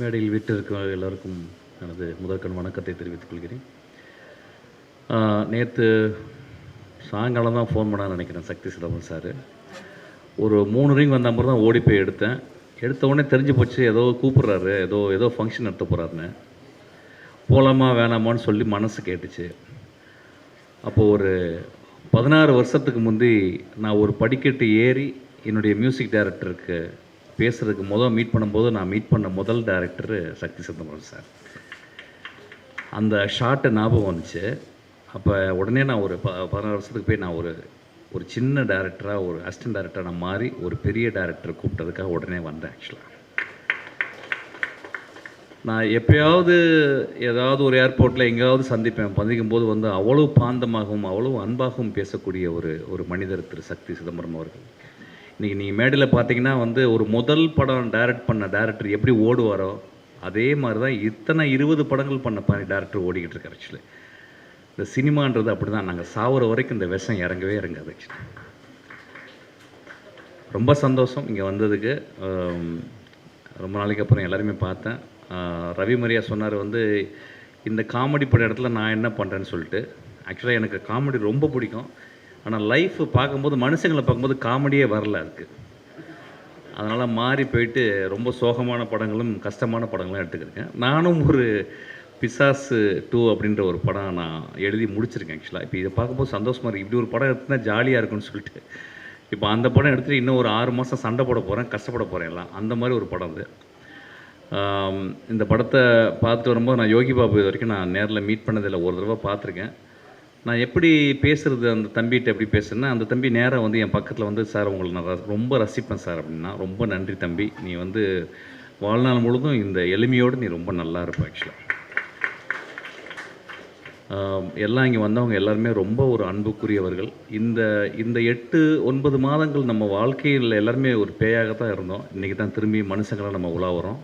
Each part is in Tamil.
மேடையில் விட்டு இருக்க எல்லாருக்கும் எனது முதற்கண் வணக்கத்தை தெரிவித்துக் கொள்கிறேன். நேற்று சாயங்காலம் தான் ஃபோன் பண்ண நினைக்கிறேன் சக்தி சிதம்பரம் சார் ஒரு மூணு ரிங் வந்த மாதிரி தான் ஓடி போய் எடுத்தேன். எடுத்த உடனே தெரிஞ்சு போச்சு ஏதோ கூப்பிட்றாரு ஏதோ ஏதோ ஃபங்க்ஷன் நடத்த போகிறாருன்னு போகலாமா வேணாமான்னு சொல்லி மனசு கேட்டுச்சு. அப்போது ஒரு பதினாறு வருஷத்துக்கு முந்தி நான் ஒரு படிக்கட்டு ஏறி என்னுடைய மியூசிக் டைரக்டருக்கு பேசுகிறதுக்கு முதல் மீட் பண்ணும்போது நான் மீட் பண்ண முதல் டேரக்டர் சக்தி சிதம்பரம் சார். அந்த ஷார்ட்டு ஞாபகம் வந்துச்சு. அப்போ உடனே நான் ஒரு ப பதினாறு வருஷத்துக்கு போய் நான் ஒரு ஒரு சின்ன டேரக்டராக ஒரு அசிஸ்டன்ட் டேரக்டராக நான் மாறி ஒரு பெரிய டேரக்டர் கூப்பிட்டதுக்காக உடனே வந்தேன் ஆக்சுவலாக நான் எப்பயாவது ஏதாவது ஒரு ஏர்போர்ட்டில் எங்கேயாவது சந்திப்பேன். சந்திக்கும் போது வந்து அவ்வளோ பாந்தமாகவும் அவ்வளோ அன்பாகவும் பேசக்கூடிய ஒரு ஒரு மனிதர் திரு சக்தி சிதம்பரம் அவர்கள். இன்றைக்கி நீங்கள் மேடையில் பார்த்தீங்கன்னா வந்து ஒரு முதல் படம் டைரக்ட் பண்ண டேரக்டர் எப்படி ஓடுவாரோ அதே மாதிரி தான் இத்தனை இருபது படங்கள் பண்ண பாணி டேரக்டர் ஓடிக்கிட்டு இருக்கார் ஆக்சுவலி இந்த சினிமான்றது அப்படி தான் நாங்கள் சாவர வரைக்கும் இந்த விஷம் இறங்கவே இறங்காது ஆக்சுவலி ரொம்ப சந்தோஷம் இங்கே வந்ததுக்கு. ரொம்ப நாளைக்கு அப்புறம் எல்லாருமே பார்த்தேன். ரவி மரியா சொன்னார் வந்து இந்த காமெடி பட இடத்துல நான் என்ன பண்ணுறேன்னு சொல்லிட்டு. ஆக்சுவலாக எனக்கு காமெடி ரொம்ப பிடிக்கும். ஆனால் லைஃப் பார்க்கும்போது மனுஷங்களை பார்க்கும்போது காமெடியே வரல அதுக்கு. அதனால் மாறி போயிட்டு ரொம்ப சோகமான படங்களும் கஷ்டமான படங்களும் எடுத்துக்கிருக்கேன். நானும் ஒரு பிசாசு டூ அப்படின்ற ஒரு படம் நான் எழுதி முடிச்சிருக்கேன் ஆக்சுவலாக இப்போ இதை பார்க்கும்போது சந்தோஷமாக இருக்குது இப்படி ஒரு படம் எடுத்துனா ஜாலியாக இருக்கும்னு சொல்லிட்டு. இப்போ அந்த படம் எடுத்துட்டு இன்னும் ஒரு ஆறு மாதம் சண்டை போட போகிறேன் கஷ்டப்பட போகிறேன் எல்லாம். அந்த மாதிரி ஒரு படம் அது. இந்த படத்தை பார்த்து வரும்போது நான் யோகி பாபு இது வரைக்கும் நான் நேரில் மீட் பண்ணதில்லை. ஒரு தடவை பார்த்துருக்கேன். நான் எப்படி பேசுகிறது அந்த தம்பிகிட்ட எப்படி பேசுறேன்னா அந்த தம்பி நேராக வந்து என் பக்கத்தில் வந்து சார் உங்களை நான் ர- ரொம்ப ரசிப்பேன் சார் அப்படின்னா ரொம்ப நன்றி தம்பி. நீ வந்து வாழ்நாள் முழுதும் இந்த எளிமையோடு நீ ரொம்ப நல்லா இருப்ப ஆக்சுவலாக எல்லாம் இங்கே வந்தவங்க எல்லாருமே ரொம்ப ஒரு அன்புக்குரியவர்கள். இந்த இந்த எட்டு ஒன்பது மாதங்கள் நம்ம வாழ்க்கையில் எல்லாருமே ஒரு பேயாக தான் இருந்தோம். இன்றைக்கி தான் திரும்பி மனுஷங்களாக நம்ம உலாவுறோம்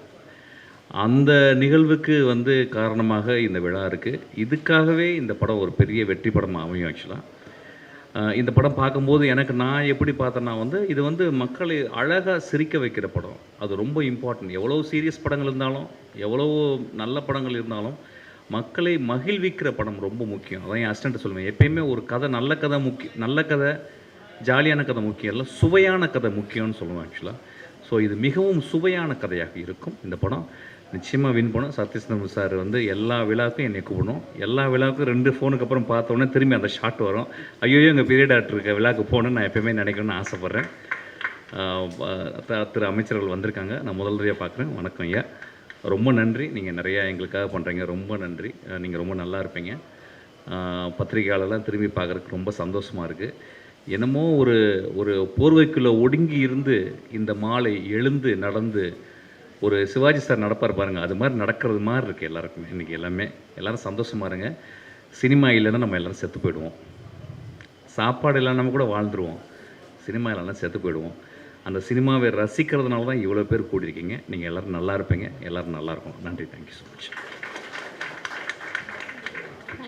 அந்த நிகழ்வுக்கு வந்து காரணமாக இந்த விழா இருக்குது இதுக்காகவே இந்த படம் ஒரு பெரிய வெற்றி படமாக அமையும் ஆக்சுவலாக இந்த படம் பார்க்கும்போது எனக்கு நான் எப்படி பார்த்தேன்னா வந்து இது வந்து மக்களை அழகாக சிரிக்க வைக்கிற படம். அது ரொம்ப இம்பார்ட்டன்ட் எவ்வளோ சீரியஸ் படங்கள் இருந்தாலும் எவ்வளோ நல்ல படங்கள் இருந்தாலும் மக்களை மகிழ்விக்கிற படம் ரொம்ப முக்கியம். அதான் என் அசிஸ்டன்ட் சொல்லுவேன். எப்பயுமே ஒரு கதை நல்ல கதை முக்கியம் நல்ல கதை ஜாலியான கதை முக்கியம் இல்லை சுவையான கதை முக்கியம்னு சொல்லுவேன் ஆக்சுவலாக ஸோ இது மிகவும் சுவையான கதையாக இருக்கும் இந்த படம். நிச்சயமாக வின் பண்ணும். சத்யசிதம்பரம் சார் வந்து எல்லா விழாவுக்கும் என்னை கூப்பிடணும். எல்லா விழாவுக்கும் ரெண்டு ஃபோனுக்கு அப்புறம் பார்த்தோன்னே திரும்பி அந்த ஷாட் வரும். ஐயோ எங்கள் பீரியட் டாக்டர் இருக்க. விழாவுக்கு போகணும்னு நான் எப்பயுமே நினைக்கணும்னு ஆசைப்பட்றேன். திரு அமைச்சர்கள் வந்திருக்காங்க. நான் முதல் தடவையாக பார்க்குறேன். வணக்கம் ஐயா. ரொம்ப நன்றி. நீங்கள் நிறையா எங்களுக்காக பண்ணுறீங்க ரொம்ப நன்றி. நீங்கள் ரொம்ப நல்லா இருப்பீங்க. பத்திரிகையாளர்லாம் திரும்பி பார்க்குறதுக்கு ரொம்ப சந்தோஷமாக இருக்குது என்னமோ ஒரு ஒரு போர்வைக்குள்ளே ஒடுங்கி இருந்து இந்த மாலை எழுந்து நடந்து ஒரு சிவாஜி சார் நடப்பார் பாருங்கள் அது மாதிரி நடக்கிறது மாதிரி இருக்குது எல்லாருக்குமே. இன்றைக்கி எல்லாமே. எல்லாரும் சந்தோஷமாக இருங்க. சினிமா இல்லைன்னா நம்ம எல்லாரும் செத்து போயிடுவோம். சாப்பாடு இல்லைன்னா கூட வாழ்ந்துருவோம். சினிமா இல்லைன்னா செத்து போயிடுவோம். அந்த சினிமாவை ரசிக்கிறதுனால தான் இவ்வளோ பேர் கூடியிருக்கீங்க. நீங்கள் எல்லோரும் நல்லா இருப்பீங்க. எல்லோரும் நல்லாயிருக்கும் நன்றி. Thank you so much